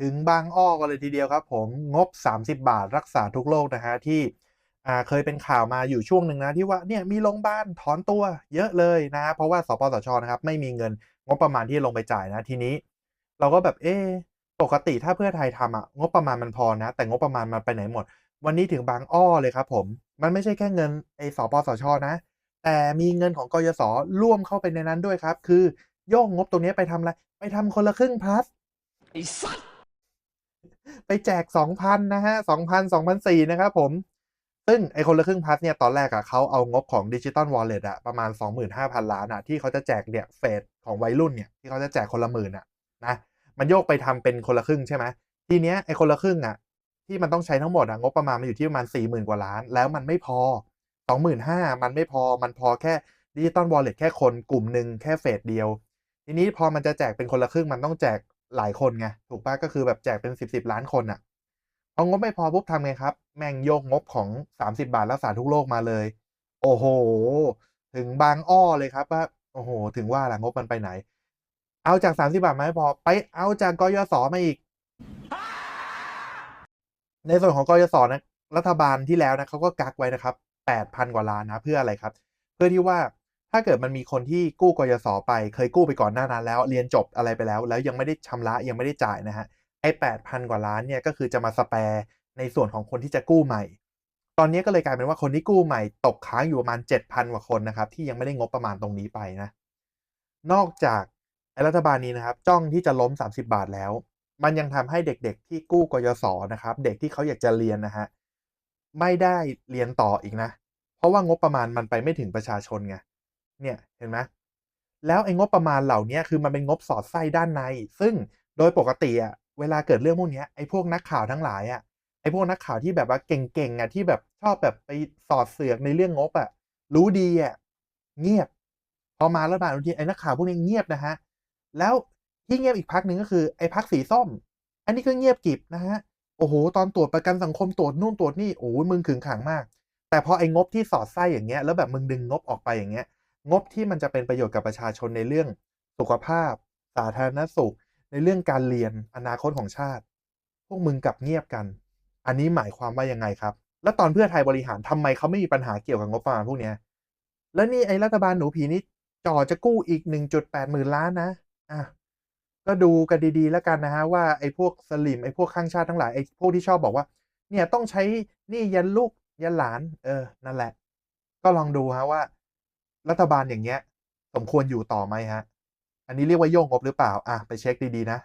ถึงบางอ้อกันเลยทีเดียวครับผมงบ 30 บาทรักษาทุกโรคนะฮะที่เคยเป็นข่าวมาอยู่ช่วงหนึ่งนะที่ว่าเนี่ยมีโรงพยาบาลถอนตัวเยอะเลยนะฮะเพราะว่าสปสชนะครับไม่มีเงินงบประมาณที่ลงไปจ่ายนะทีนี้ เราก็แบบเอ๊ปกติถ้าเพื่อไทยทำอะงบประมาณมันพอนะ แต่งบประมาณมันไปไหนหมด วันนี้ถึงบางอ้อเลยครับผมมันไม่ใช่แค่เงินไอ้สปสชนะ แต่มีเงินของกยศร่วมเข้าไปในนั้นด้วยครับ คือโยกงบตรงนี้ไปทำอะไรไปทำคนละครึ่งพลัสไอ้สัตว ไปแจกสองพันนะฮะสองพันสองพันสี่นะครับผม ซึ่งไอคนละครึ่งพัสเนี่ย ตอนแรกอะเขาเอางบของดิจิตอลวอลเล็ตอะประมาณ 25,000 ล้านอะที่เขาจะแจกเนี่ยเฟสของวัยรุ่นเนี่ย ที่เขาจะแจกคนละหมื่นอะนะมันโยกไปทำเป็นคนละครึ่งใช่ไหมทีเนี้ยไอคนละครึ่งอะที่มันต้องใช้ทั้งหมดอะงบประมาณมันอยู่ที่ประมาณ40,000กว่าล้าน แล้วมันไม่พอ 25,000มันไม่พอมันพอแค่ดิจิตอลวอลเล็ตแค่คนกลุ่มหนึ่งแค่เฟสเดียว ทีนี้พอมันจะแจกเป็นคนละครึ่งมันต้องแจก หลายคนไงถูกปะก็คือแบบแจกเป็นสิบสิบล้านคนอะพองบไม่พอปุ๊บทำไงครับ แม่งโยกงบของสามสิบาทรักษาทุกโรคมาเลย โอ้โห ถึงบางอ้อเลยครับว่าโอ้โห ถึงว่าล่ะงบมันไปไหน เอาจากสามสิบาทมาไม่พอ ไปเอาจากกยศมาอีก ในส่วนของกยศนะรัฐบาลที่แล้วนะเขาก็กักไว้นะครับแปดพันกว่าล้านนะเพื่ออะไรครับ เพื่อที่ว่า ถ้าเกิดมันมีคนที่กู้กยศไป เคยกู้ไปก่อนหน้านั้นแล้ว เรียนจบอะไรไปแล้ว แล้วยังไม่ได้ชำระยังไม่ได้จ่ายนะฮะไอ้แปดพันกว่าล้านเนี่ยก็คือจะมาสแปร์ในส่วนของคนที่จะกู้ใหม่ ตอนนี้ก็เลยกลายเป็นว่าคนที่กู้ใหม่ ตกค้างอยู่ประมาณเจ็ดพันกว่าคนนะครับที่ยังไม่ได้งบประมาณตรงนี้ไปนะ นอกจากรัฐบาลนี้นะครับจ้องที่จะล้ม 30 บาทแล้ว มันยังทำให้เด็กๆ ที่กู้กยศนะครับ เด็กที่เขาอยากจะเรียนนะฮะไม่ได้เรียนต่ออีกนะ เพราะว่างบประมาณมันไปไม่ถึงประชาชนไง เนี่ยเห็นไหมแล้วไอ้งบประมาณเหล่านี้คือมันเป็นงบสอดไส้ด้านใน ซึ่งโดยปกติอะเวลาเกิดเรื่องพวกนี้ไอ้พวกนักข่าวทั้งหลายอะไอ้พวกนักข่าวที่แบบว่าเก่งๆอะที่แบบชอบแบบไปสอดเสือกในเรื่องงบอะรู้ดีอะเงียบ พอมารัฐบาลทีไอ้นักข่าวพวกนี้เงียบนะฮะแล้วที่เงียบอีกพักหนึ่งก็คือไอ้พักสีส้ม อันนี้ก็เงียบกิบนะฮะโอ้โห ตอนตรวจประกันสังคมตรวจนู่นตรวจนี่โอ้ยมึงขึงขังมาก แต่พอไอ้งบที่สอดไส้อย่างเงี้ยแล้วแบบมึงดึงงบออกไปอย่างเงี้ย งบที่มันจะเป็นประโยชน์กับประชาชนในเรื่องสุขภาพ สาธารณสุข ในเรื่องการเรียนอนาคตของชาติ พวกมึงกลับเงียบกัน อันนี้หมายความว่ายังไงครับ แล้วตอนเพื่อไทยบริหารทำไมเขาไม่มีปัญหาเกี่ยวกับงบประมาณพวกนี้แล้วนี่ไอ้รัฐบาลหนูผีนี่จ่อจะกู้อีก 1.8หมื่นล้านนะอะก็ดูกันดีๆ แล้วกันนะฮะว่าไอ้พวกสลิมไอ้พวกข้างชาติทั้งหลายไอ้พวกที่ชอบบอกว่า เนี่ยต้องใช้นี่ยันลูกยันหลาน เออนั่นแหละ ก็ลองดูฮะว่า รัฐบาลอย่างเงี้ย สมควรอยู่ต่อไหมฮะ อันนี้เรียกว่าโยกงบหรือเปล่า อะ ไปเช็คดี ๆ นะ